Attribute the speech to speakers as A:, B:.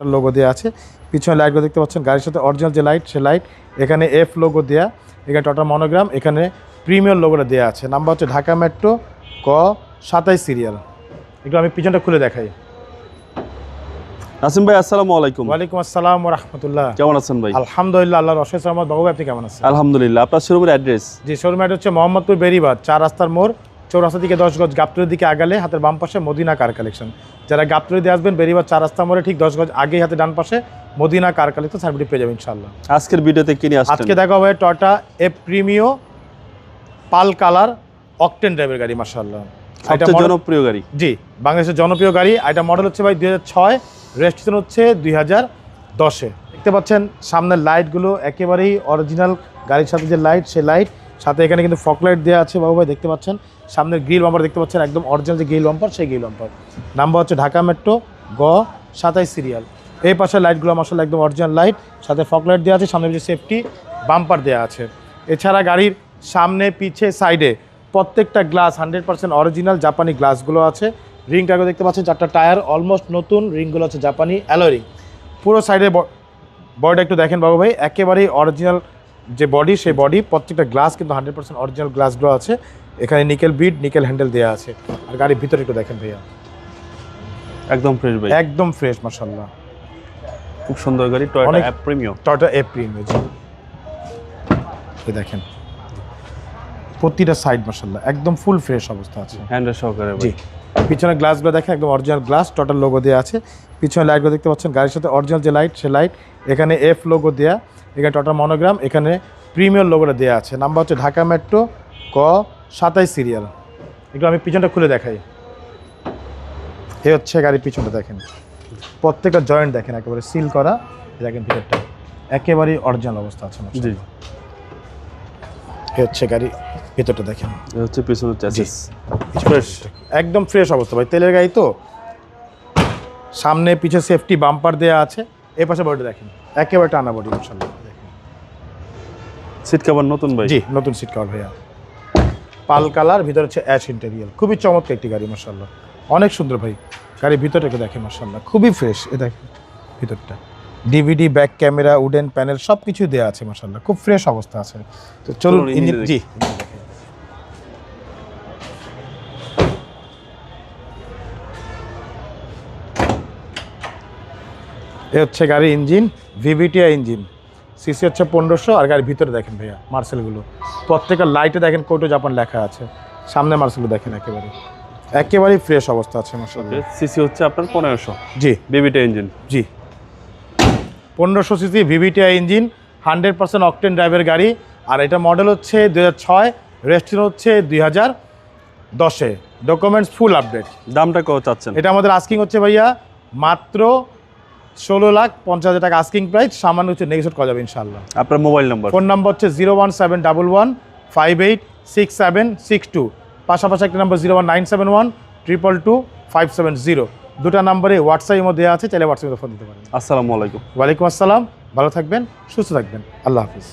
A: Logo দেওয়া আছে। পিছনে লাইটগুলো দেখতে পাচ্ছেন গাড়ির সাথে অরিজিনাল যে লাইট সে লাইট এখানে এফ লোগো দেওয়া এখানে টটা মনোগ্রাম এখানে প্রিমিয়ার লোগোটা দেওয়া আছে। নাম্বার হচ্ছে ঢাকা মেট্রো ক সাতাইশ সিরিয়াল একটু আমি পিছনটা খুলে দেখাই।
B: নাসিম ভাই আসসালামু আলাইকুম।
A: ওয়ালাইকুম আসসালাম রহমতুল্লাহ
B: কেমন আছেন ভাই?
A: আলহামদুলিল্লাহ আল্লাহ রশেদ রহমদ বাবু আপনি কেমন আছেন?
B: আলহামদুলিল্লাহ। আপনার শোরুমের অ্যাড্রেস
A: জি শোরুম হচ্ছে মোহাম্মদপুর বেরিবাদ চার রাস্তার মোড়। চৌরাস্তা দিকে দশ গজ গাবতলির দিকে আগালে হাতের বাম পাশে মদিনা কার কালেকশন। যারা গাবতলি দিয়ে আসবেন বেরিবাদ চার রাস্তা মোড়ে ঠিক দশ গজ আগেই হাতে ডান পাশে মদিনা কার কালেকশন সার্ভিটি পেয়ে যাবেন ইনশাল্লাহ
B: আজকের ভিডিওতে কিনে
A: আজকে দেখা হবে টটা এ প্রিমিও পাল কালার অকটেন ড্রাইভের গাড়ি মার্শাল্লাহ
B: সবচেয়ে জনপ্রিয় গাড়ি।
A: জি বাংলাদেশের জনপ্রিয় গাড়ি। এটা মডেল হচ্ছে ভাই দুই হাজার ছয় রেজিস্ট্রেশন হচ্ছে দুই হাজার দশে। দেখতে পাচ্ছেন সামনের লাইটগুলো একেবারেই অরিজিনাল গাড়ির সাথে যে লাইট সে লাইট সাথে এখানে কিন্তু ফকলাইট দেওয়া আছে, বাবু ভাই দেখতে পাচ্ছেন? সামনের গ্রিল বাম্পার দেখতে পাচ্ছেন, একদম অরিজিনাল যে গ্রিল বাম্পার সেই গ্রিল বাম্পার নাম্বার হচ্ছে ঢাকা মেট্রো গ, সাতাইশ সিরিয়াল এই পাশে লাইটগুলো মাসাল একদম অরিজিনাল লাইট সাথে ফকলাইট দেওয়া আছে, সামনে যে সেফটি বাম্পার দেওয়া আছে। এছাড়া গাড়ির সামনে, পিছে সাইডে প্রত্যেকটা গ্লাস হান্ড্রেড পার্সেন্ট অরিজিনাল জাপানি গ্লাসগুলো আছে। রিংটাকে দেখতে পাচ্ছেন, চারটা টায়ার অলমোস্ট নতুন রিংগুলো আছে জাপানি অ্যালোয় রিং পুরো সাইডে বডিটা একটু দেখেন বাবু ভাই, একেবারেই অরিজিনাল যে বডি সেই বডি প্রত্যেকটা গ্লাস কিন্তু হান্ড্রেড পার্সেন্ট অরিজিনাল গ্লাসগুলো আছে। এখানে নিকেল বিট নিকেল হ্যান্ডেল দেওয়া আছে। আর গাড়ির ভিতরে একটু দেখেন ভাইয়া।
B: একদম ফ্রেশ ভাই।
A: একদম ফ্রেশ মাসাল্লাহ
B: খুব সুন্দর গাড়ি Toyota app premium
A: Toyota premier জি। এই দেখেন। প্রতিটা সাইড মাসাল্লাহ একদম ফুল ফ্রেশ অবস্থা আছে।
B: হ্যান্ডেল সহকারে
A: জি।
B: ভাই।
A: পিছনে গ্লাসগুলো দেখেন একদম অরিজিনাল গ্লাস টোটাল লোগো দেওয়া আছে। পিছনে লাইটগুলো দেখতে পাচ্ছেন গাড়ির সাথে অরিজিনাল যে লাইট সে লাইট এখানে এফ লোগো দেওয়া এখানে টোটাল মনোগ্রাম এখানে প্রিমিয়ার লোগোটা দেওয়া আছে। নাম্বার হচ্ছে ঢাকা মেট্রো ক সাতাইশ সিরিয়াল একটু আমি পিছনটা খুলে দেখাই। এ হচ্ছে গাড়ির পিছনটা দেখেন। প্রত্যেকটা জয়েন্ট দেখেন একেবারে সিল করা। দেখেন ভিতরটা। একেবারেই অরিজিনাল অবস্থা আছে
B: জি।
A: হচ্ছে গাড়ি ভিতরটা দেখেন।
B: হচ্ছে পিছনের চ্যাসিস ফ্রেশ
A: একদম ফ্রেশ অবস্থা ভাই। তেলের গাড়ি তো সামনে পিছে সেফটি বাম্পার দেওয়া আছে। এই পাশে বডি দেখেন। একেবারে টানা বডি ইনশাল্লাহ দেখেন।
B: সিট কভার নতুন ভাই?
A: জি নতুন সিট কভার ভাইয়া। পাল কালার ভিতরে হচ্ছে অ্যাশ ইন্টেরিয়াল খুবই চমৎকার একটি গাড়ি মার্শাল্লাহ অনেক সুন্দর ভাই। গাড়ির ভিতরটাকে দেখেন মার্শাল্লাহ খুবই ফ্রেশ এ দেখেন ভিতরটা। DVD back camera wooden panel সব কিছু দেওয়া আছে মার্শাল্লাহ খুব ফ্রেশ অবস্থা আছে। তো চলুন জি। এ হচ্ছে গাড়ির ইঞ্জিন ভিভিটিআই ইঞ্জিন। সিসি হচ্ছে পনেরোশো আর গাড়ির ভিতরে দেখেন ভাইয়া মার্সেলগুলো। প্রত্যেকের লাইটে দেখেন কোটো জাপান লেখা আছে। সামনে মার্সেলগুলো দেখেন একেবারে। একেবারেই ফ্রেশ অবস্থা আছে মার্শাল্লাহ
B: সিসি হচ্ছে আপনার পনেরোশো।
A: জি।
B: বেবিটা ইঞ্জিন।
A: জি। পনেরোশো CC VVTi engine hundred percent octane ড্রাইভের গাড়ি। আর এটা মডেল হচ্ছে দুই হাজার ছয় রেস্টিন হচ্ছে দুই হাজার দশে। ডকুমেন্টস ফুল আপডেট
B: দামটা কত চাচ্ছেন?
A: এটা আমাদের আস্কিং হচ্ছে ভাইয়া মাত্র ষোলো লাখ পঞ্চাশ হাজার টাকা আস্কিং প্রাইস সামান্য হচ্ছে নেগোসিয়েট করা যাবে ইনশাল্লাহ
B: আপনার মোবাইল নম্বর
A: ফোন নম্বর হচ্ছে zero one seven double one five eight six seven six two পাশাপাশি একটা নম্বর zero one nine seven one triple two five seven zero দুটা নম্বরে হোয়াটসঅ্যাপের মধ্যে আছে চাইলে হোয়াটসঅ্যাপে ফোন দিতে পারেন।
B: আসসালামু আলাইকুম।
A: ওয়ালাইকুম আসসালাম ভালো থাকবেন সুস্থ থাকবেন। আল্লাহ হাফিজ।